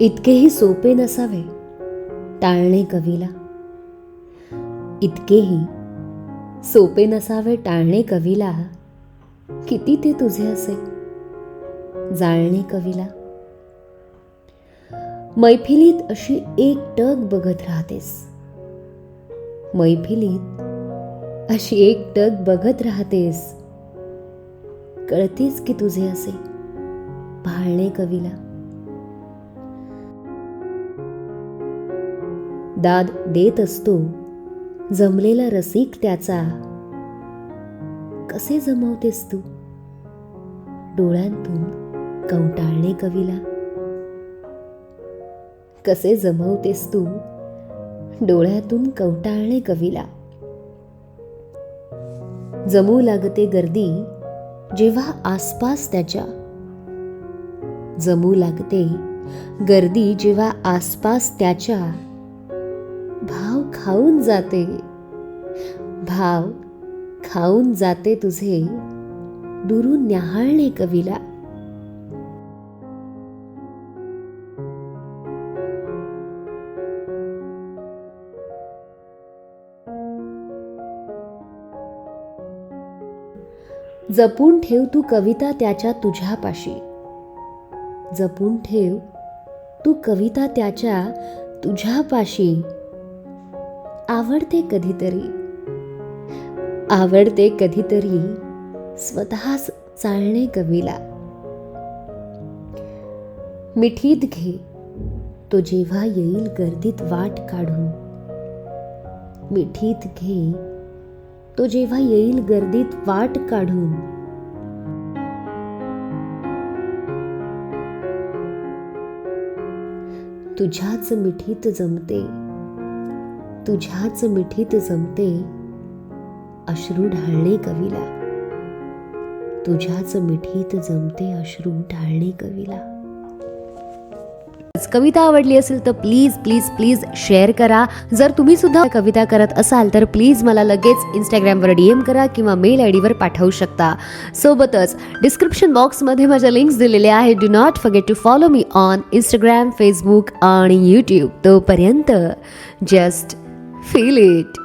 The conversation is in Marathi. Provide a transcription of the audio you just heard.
इतकेही सोपे नसावे टाळणे कवीला. इतकेही सोपे नसावे टाळणे कवीला. किती ते तुझे असे? जाळणे कवीला. मैफिलीत अशी एक टक बघत राहतेस. मैफिलीत अशी एक टक बघत राहतेस. कळतेस की तुझे असे? भाळणे कवीला. दाद देत असतो. जमलेला रसिक त्याचा. कसे जमवतेस तू? डोळ्यांतून कवटाळणे कवीला. कसे जमवतेस तू? डोळ्यातून कवटाळणे कवीला. जमू लागते गर्दी जेव्हा आसपास त्याच्या. जमू लागते गर्दी जेव्हा आसपास त्याच्या. भाव खाऊन जाते. भाव खाऊन जाते तुझे दुरून न्याहाळणे कवीला. जपून ठेव तू कविता त्याच्या तुझ्यापाशी. जपून ठेव तू कविता त्याच्या तुझ्यापाशी. आवडते कधीतरी. आवडते कधीतरी स्वतःच चालणे कवीला. मिठीत घे तो जेव्हा येईल गर्दीत वाट काढून. मिठीत घे तो जेव्हा येईल गर्दीत वाट काढून. तुझ्याच मिठीत जमते तुझ्याच मिठीत जमते अश्रू ढाळणे कवीला. तुझ्याच मिठीत जमते अश्रू ढाळणे कवीला. कविता आवडली असेल तर प्लीज प्लीज प्लीज शेअर करा. जर तुम्ही सुद्धा कविता करत असाल तर प्लीज मला लगेच इंस्टाग्रामवर डी एम करा किंवा मेल आय डीवर पाठवू शकता. सोबतच डिस्क्रिप्शन बॉक्समध्ये माझ्या लिंक्स दिलेल्या आहेत. Do not forget to follow me on Instagram Facebook आणि यूट्यूब तोपर्यंत जस्ट फील इट